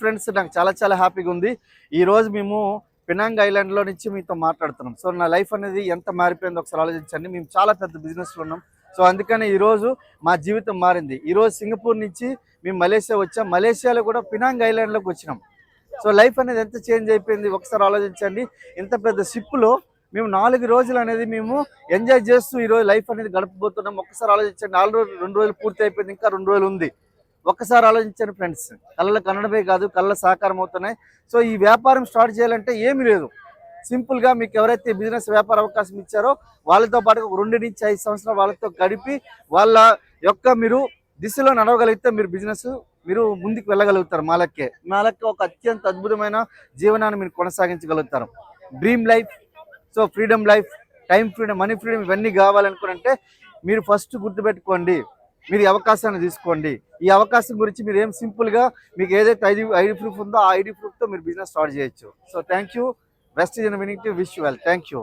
Friends నాకు చాలా చాలా హ్యాపీగా ఉంది. ఈరోజు మేము పినాంగ్ ఐలాండ్లో నుంచి మీతో మాట్లాడుతున్నాం. సో నా లైఫ్ అనేది ఎంత మారిపోయిందో ఒకసారి ఆలోచించండి. మేము చాలా పెద్ద బిజినెస్లో ఉన్నాం. సో అందుకని ఈరోజు మా జీవితం మారింది. ఈరోజు సింగపూర్ నుంచి మేము మలేషియా వచ్చాం. మలేషియాలో కూడా పినాంగ్ ఐలాండ్లోకి వచ్చినాం. సో లైఫ్ అనేది ఎంత చేంజ్ అయిపోయింది ఒకసారి ఆలోచించండి. ఇంత పెద్ద షిప్లో మేము నాలుగు రోజులు అనేది మేము ఎంజాయ్ చేస్తూ ఈరోజు లైఫ్ అనేది గడపబోతున్నాం. ఒకసారి ఆలోచించండి. నాలుగు రోజులు రెండు రోజులు పూర్తి అయిపోయింది. ఇంకా రెండు రోజులు ఉంది. ఒక్కసారి ఆలోచించండి ఫ్రెండ్స్. కళ్ళ కన్నడమే కాదు కళ్ళ సహకారం అవుతున్నాయి. సో ఈ వ్యాపారం స్టార్ట్ చేయాలంటే ఏమీ లేదు. సింపుల్గా మీకు ఎవరైతే బిజినెస్ వ్యాపార అవకాశం ఇచ్చారో వాళ్ళతో పాటు ఒక రెండు నుంచి ఐదు సంవత్సరాలు వాళ్ళతో గడిపి వాళ్ళ యొక్క మీరు దిశలో నడవగలిగితే మీరు బిజినెస్ మీరు ముందుకు వెళ్ళగలుగుతారు మాలక్కే మాలక్కే ఒక అత్యంత అద్భుతమైన జీవనాన్ని మీరు కొనసాగించగలుగుతారు. Dream life so freedom life time freedom money freedom ఇవన్నీ కావాలనుకుంటే మీరు ఫస్ట్ గుర్తుపెట్టుకోండి. మీరు ఈ అవకాశాన్ని తీసుకోండి. ఈ అవకాశం గురించి మీరు ఏం సింపుల్గా మీకు ఏదైతే ఐడి ఐడి ప్రూఫ్ ఉందో ఆ ఐడి ప్రూఫ్తో మీరు బిజినెస్ స్టార్ట్ చేయొచ్చు. So thank you best in winning to wish well thank you